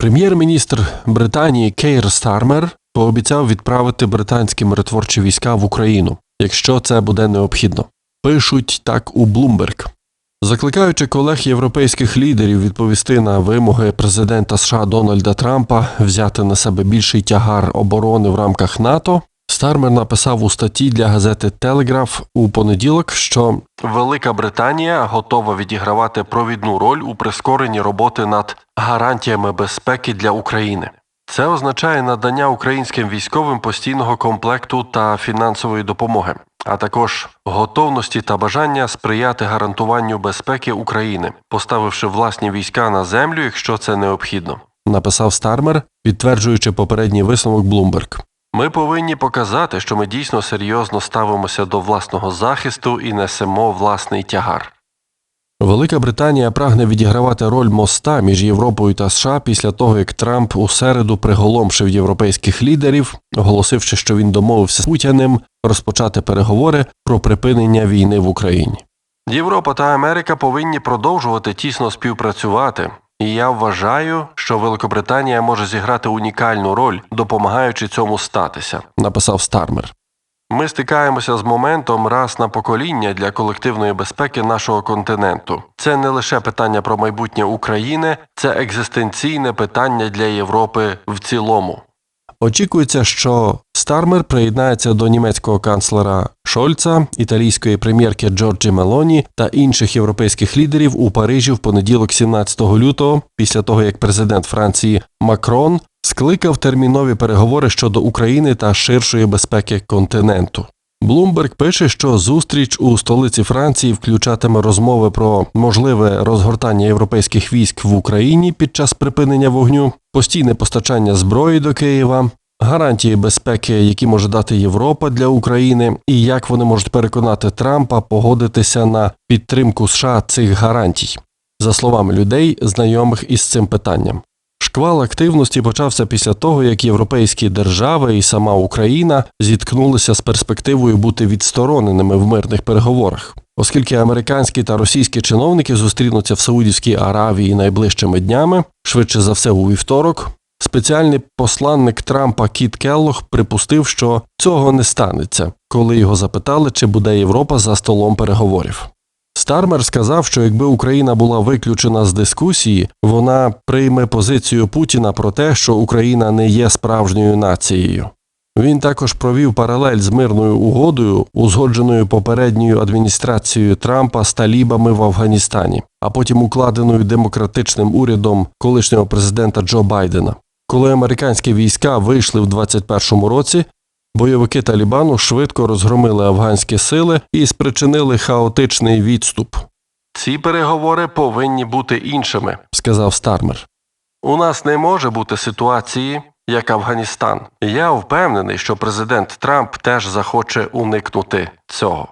Прем'єр-міністр Британії Кейр Стармер пообіцяв відправити британські миротворчі війська в Україну, якщо це буде необхідно. Пишуть так у Bloomberg. Закликаючи колег європейських лідерів відповісти на вимоги президента США Дональда Трампа взяти на себе більший тягар оборони в рамках НАТО, Стармер написав у статті для газети Телеграф у понеділок, що Велика Британія готова відігравати провідну роль у прискоренні роботи над гарантіями безпеки для України. Це означає надання українським військовим постійного комплекту та фінансової допомоги, а також готовності та бажання сприяти гарантуванню безпеки України, поставивши власні війська на землю, якщо це необхідно, написав Стармер, підтверджуючи попередній висновок Bloomberg. Ми повинні показати, що ми дійсно серйозно ставимося до власного захисту і несемо власний тягар. Велика Британія прагне відігравати роль моста між Європою та США після того, як Трамп у середу приголомшив європейських лідерів, оголосивши, що він домовився з Путіним розпочати переговори про припинення війни в Україні. Європа та Америка повинні продовжувати тісно співпрацювати, і я вважаю, що Великобританія може зіграти унікальну роль, допомагаючи цьому статися, написав Стармер. Ми стикаємося з моментом раз на покоління для колективної безпеки нашого континенту. Це не лише питання про майбутнє України, це екзистенційне питання для Європи в цілому. Очікується, що Стармер приєднається до німецького канцлера Шольца, італійської прем'єрки Джорджі Мелоні та інших європейських лідерів у Парижі в понеділок, 17 лютого, після того як президент Франції Макрон скликав термінові переговори щодо України та ширшої безпеки континенту. Блумберг пише, що зустріч у столиці Франції включатиме розмови про можливе розгортання європейських військ в Україні під час припинення вогню, постійне постачання зброї до Києва, гарантії безпеки, які може дати Європа для України, і як вони можуть переконати Трампа погодитися на підтримку США цих гарантій, за словами людей, знайомих із цим питанням. Шквал активності почався після того, як європейські держави і сама Україна зіткнулися з перспективою бути відстороненими в мирних переговорах. Оскільки американські та російські чиновники зустрінуться в Саудівській Аравії найближчими днями, швидше за все у вівторок, спеціальний посланник Трампа Кіт Келлох припустив, що цього не станеться, коли його запитали, чи буде Європа за столом переговорів. Стармер сказав, що якби Україна була виключена з дискусії, вона прийме позицію Путіна про те, що Україна не є справжньою нацією. Він також провів паралель з мирною угодою, узгодженою попередньою адміністрацією Трампа з талібами в Афганістані, а потім укладеною демократичним урядом колишнього президента Джо Байдена. Коли американські війська вийшли в 2021 році, бойовики Талібану швидко розгромили афганські сили і спричинили хаотичний відступ. Ці переговори повинні бути іншими, сказав Стармер. У нас не може бути ситуації, як Афганістан. Я впевнений, що президент Трамп теж захоче уникнути цього.